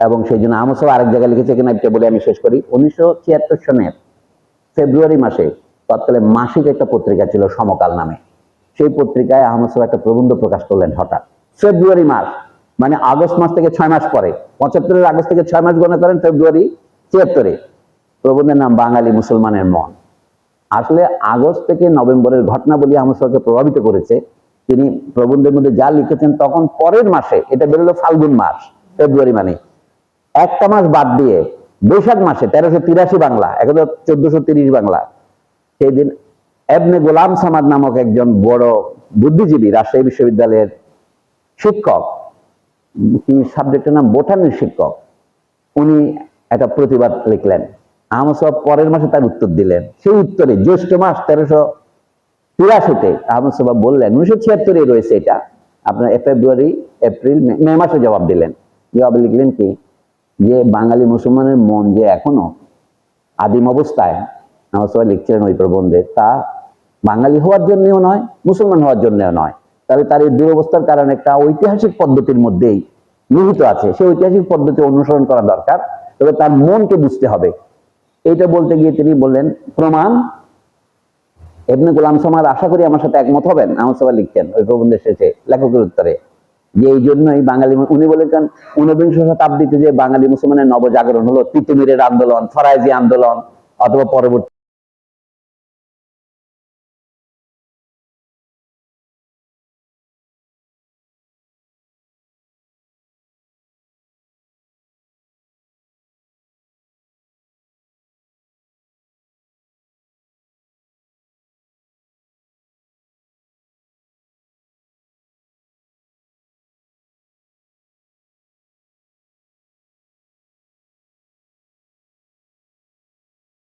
এবং সেই জন্য আমসও আরেক জায়গায় লিখেছে কিনা এটা বলে আমি শেষ করি। উনিশশো ছিয়াত্তর সনের ফেব্রুয়ারি মাসে তৎকালে মাসিক একটা পত্রিকা ছিল সমকাল নামে। সেই পত্রিকায় আহমদ সাহেব একটা প্রবন্ধ প্রকাশ করলেন হঠাৎ। ফেব্রুয়ারি মাস মানে আগস্ট মাস থেকে ছয় মাস পরে, পঁচাত্তরের আগস্ট থেকে ছয় মাস গণনা করেন ফেব্রুয়ারি ছিয়াত্তরে। প্রবন্ধের নাম বাঙালি মুসলমানের মন। আসলে আগস্ট থেকে নভেম্বরের ঘটনাবলী আহমদ সাহেবকে প্রভাবিত করেছে। তিনি প্রবন্ধের মধ্যে যা লিখেছেন তখন পরের মাসে, এটা বেরোলো ফাল্গুন মাস, ফেব্রুয়ারি মানে। একটা মাস বাদ দিয়ে বৈশাখ মাসে তেরোশো তিরাশি বাংলা, এখন চোদ্দশো তিরিশ বাংলা। সেই দিন এবনে গোলাম সামাদ নামক একজন বড় বুদ্ধিজীবী রাজশাহী বিশ্ববিদ্যালয়ের শিক্ষক কি সাবজেক্টের নাম বোটানির শিক্ষক, উনি একটা প্রতিবাদ লিখলেন। আহমদ সাহেব পরের মাসে তার উত্তর দিলেন। সেই উত্তরে জ্যৈষ্ঠ মাস তেরোশো তিরাশিতে আহমদ সাহেব বললেন, উনিশশো ছিয়াত্তরে রয়েছে এটা। আপনার ফেব্রুয়ারি, এপ্রিল মে মাসে জবাব দিলেন। জবাব লিখলেন কি? যে বাঙালি মুসলমানের মন যে এখনও আদিম অবস্থায় আমার সবাই লিখছিলেন ওই প্রবন্ধে, তা বাঙালি হওয়ার জন্যও নয়, মুসলমান হওয়ার জন্যও নয়। তাহলে তার এই দুরবস্থার কারণে একটা ঐতিহাসিক পদ্ধতির মধ্যেই নিহিত আছে। সেই ঐতিহাসিক পদ্ধতি অনুসরণ করা দরকার, তবে তার মনকে বুঝতে হবে। এইটা বলতে গিয়ে তিনি বললেন, প্রমাণ এমনি গোলাম সমাদ, আশা করি আমার সাথে একমত হবেন আমার সবাই লিখছেন ওই প্রবন্ধের শেষে, লেখকের উত্তরে। যে এই জন্যই বাঙালি উনি বলেছেন ঊনবিংশ শতাব্দীতে যে বাঙালি মুসলমানের নবজাগরণ হলো, তিতুমিরের আন্দোলন, ফরাইজি আন্দোলন, অথবা পরবর্তী